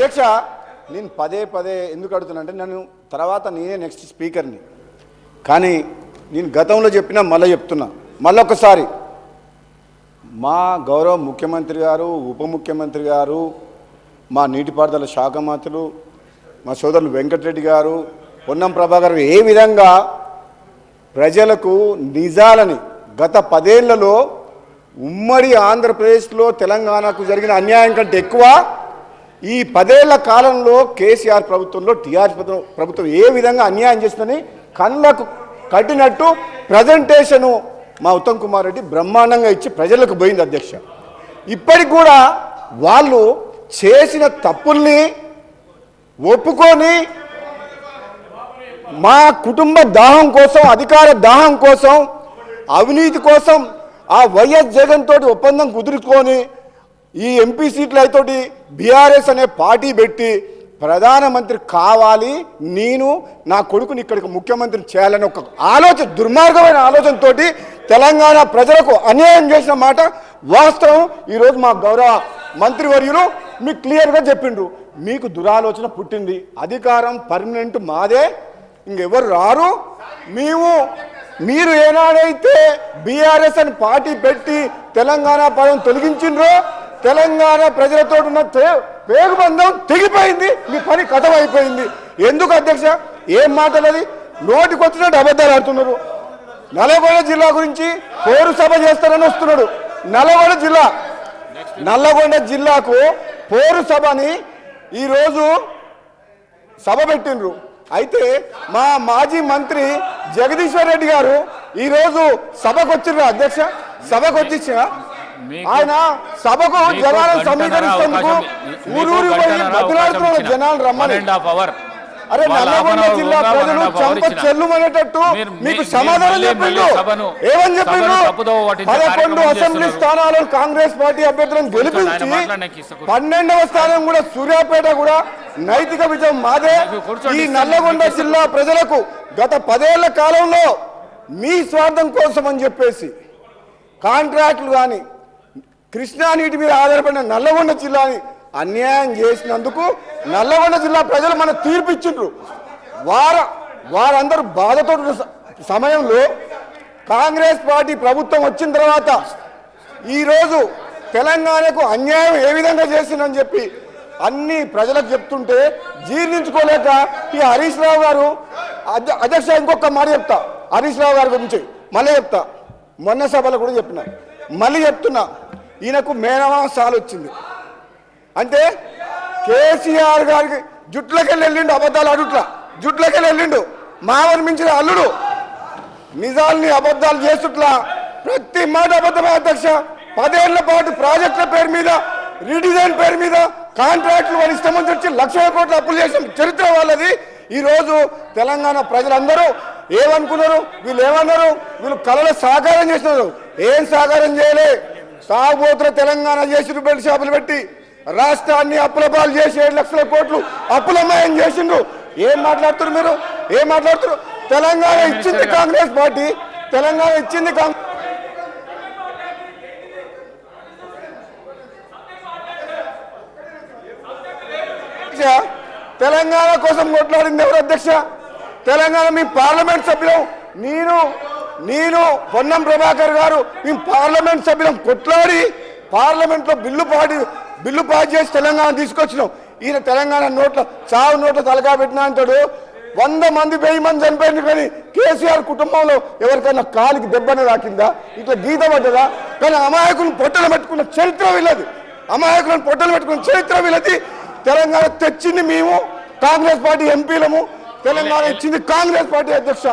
అధ్యక్ష నేను పదే పదే ఎందుకు అడుగుతున్నా అంటే నన్ను తర్వాత నేనే నెక్స్ట్ స్పీకర్ని కానీ నేను గతంలో చెప్పినా మళ్ళీ చెప్తున్నా. మళ్ళొకసారి మా గౌరవ ముఖ్యమంత్రి గారు ఉప ముఖ్యమంత్రి గారు మా నీటిపారుదల శాఖ మంత్రులు మా సోదరులు వెంకటరెడ్డి గారు పొన్నం ప్రభాకర్ ఏ విధంగా ప్రజలకు నిజాలని గత పదేళ్ళలో ఉమ్మడి ఆంధ్రప్రదేశ్లో తెలంగాణకు జరిగిన అన్యాయం కంటే ఎక్కువ ఈ పదేళ్ళ కాలంలో కేసీఆర్ ప్రభుత్వంలో టీఆర్ ప్రభుత్వం ఏ విధంగా అన్యాయం చేస్తుందని కళ్ళకు కట్టినట్టు ప్రజెంటేషను మా ఉత్తమ్ కుమార్ రెడ్డి బ్రహ్మాండంగా ఇచ్చి ప్రజలకు పోయింది అధ్యక్ష. ఇప్పటికి కూడా వాళ్ళు చేసిన తప్పుల్ని ఒప్పుకొని మా కుటుంబ దాహం కోసం అధికార దాహం కోసం అవినీతి కోసం ఆ వైఎస్ జగన్ తోటి ఒప్పందం కుదుర్చుకొని ఈ ఎంపీ సీట్ల బీఆర్ఎస్ అనే పార్టీ పెట్టి ప్రధానమంత్రి కావాలి నేను నా కొడుకుని ఇక్కడికి ముఖ్యమంత్రిని చేయాలని ఒక ఆలోచన దుర్మార్గమైన ఆలోచనతో తెలంగాణ ప్రజలకు అన్యాయం చేసిన మాట వాస్తవం. ఈరోజు మా గౌరవ మంత్రివర్యులు మీకు క్లియర్గా చెప్పిండ్రు. మీకు దురాలోచన పుట్టింది. అధికారం పర్మనెంట్ మాదే. ఇంకెవరు రారు. మేము మీరు ఏనాడైతే బీఆర్ఎస్ అని పార్టీ పెట్టి తెలంగాణ పదం తొలగించిండ్రో తెలంగాణ ప్రజలతో ఉన్న పేగుబంధం తెగిపోయింది. మీ పని కథం అయిపోయింది ఎందుకు అధ్యక్ష? ఏం మాటలది? నోటికి వచ్చినట్టు అబద్ధాలు ఆడుతున్నారు. నల్గొండ జిల్లా గురించి పోరు సభ చేస్తారని వస్తున్నాడు. నల్లగొండ జిల్లా. నల్లగొండ జిల్లాకు పోరు సభని ఈరోజు సభ పెట్టిండ్రు. అయితే మా మాజీ మంత్రి జగదీశ్వర్ రెడ్డి గారు ఈరోజు సభకు వచ్చిండ్రు అధ్యక్ష? సభకు వచ్చిన ఆయన సభకు జనాలను సమీకరిస్తేందుకు మీకు ఊరూరు పోయి జనాలు. రమ్మని. అరే నల్లగొండ జిల్లా ప్రజలు చంప. చెల్లుమనేటట్టు మీకు సమాధానం చెప్పిండు ఏమని చెప్పిండు పదకొండు అసెంబ్లీ. స్థానాలను కాంగ్రెస్ పార్టీ అభ్యర్థులను గెలిపించి. పన్నెండవ స్థానం కూడా సూర్యాపేట కూడా నైతిక విజయం మాదే ఈ నల్లగొండ. జిల్లా ప్రజలకు గత పదేళ్ళ కాలంలో మీ స్వార్థం కోసం అని చెప్పేసి కాంట్రాక్టులు కానీ కృష్ణా నీటి మీద ఆధారపడిన నల్లగొండ జిల్లాని అన్యాయం చేసినందుకు నల్లగొండ జిల్లా ప్రజలు మన తీర్పిచ్చిండ్రు. వార వారందరూ బాధతో సమయంలో కాంగ్రెస్ పార్టీ ప్రభుత్వం వచ్చిన తర్వాత ఈరోజు తెలంగాణకు అన్యాయం ఏ విధంగా చేసిందని చెప్పి అన్ని ప్రజలకు చెప్తుంటే జీర్ణించుకోలేక ఈ హరీష్ రావు గారు అధ్యక్ష ఇంకొక మాట చెప్తా. హరీష్ రావు గారి గురించి మళ్ళీ చెప్తా. మొన్న సభలో కూడా చెప్పిన. మళ్ళీ చెప్తున్నా. ఈయనకు మేనమా సాల్ వచ్చింది. అంటే కేసీఆర్ గారికి జుట్లకెళ్ళి వెళ్ళిండు అబద్ధాలు అడుట్లా జుట్లకెళ్ళి వెళ్ళిండు. మావని మించిన అల్లుడు. నిజాల్ని అబద్ధాలు చేస్తుట్లా. ప్రతి మాట అబద్ధమే అధ్యక్ష. పదేళ్ళ పాటు ప్రాజెక్టుల పేరు మీద రీడిజైన్ పేరు మీద కాంట్రాక్టులు వారి ఇష్టం వచ్చి వచ్చి లక్షల కోట్ల అప్పులు చేసిన చరిత్ర వాళ్ళది. ఈరోజు తెలంగాణ ప్రజలందరూ ఏమనుకున్నారు? వీళ్ళు ఏమన్నారు? వీళ్ళు కళలు సాకారం చేస్తున్నారు. ఏం సాకారం చేయలే? తాగుబోతుల తెలంగాణ చేసిండ్రు బెల్ట్ షాపులు పెట్టి రాష్ట్రాన్ని అప్పులపాలు చేసి ఏడు లక్షల కోట్లు అప్పులమయం చేసిండ్రు. ఏం మాట్లాడుతున్నారు మీరు? ఏం మాట్లాడుతున్నారు? తెలంగాణ ఇచ్చింది కాంగ్రెస్ పార్టీ. తెలంగాణ ఇచ్చింది కాంగ్రెస్ తెలంగాణ కోసం కొట్లాడింది ఎవరు అధ్యక్ష? తెలంగాణ మీ పార్లమెంట్ సభ్యులు. నేను నేను పొన్నం ప్రభాకర్ గారు మేము పార్లమెంట్ సభ్యులం కొట్లాడి పార్లమెంట్లో బిల్లు పాడి బిల్లు పాస్ చేసి తెలంగాణ తీసుకొచ్చినాం. ఈయన తెలంగాణ నోట్ల చావు నోట్ల తలకా పెట్టినా అంటాడు. వంద మంది వెయ్యి మంది చనిపోయింది కానీ కేసీఆర్ కుటుంబంలో ఎవరికైనా కాలికి దెబ్బన రాకిందా? ఇట్లా గీత పడ్డదా? కానీ అమాయకులను పొట్టలు పెట్టుకున్న చరిత్ర వీళ్ళది. అమాయకులను పొట్టలు పెట్టుకున్న చరిత్ర వీళ్ళది. తెలంగాణ తెచ్చింది మేము కాంగ్రెస్ పార్టీ ఎంపీలము. తెలంగాణ ఇచ్చింది కాంగ్రెస్ పార్టీ అధ్యక్ష.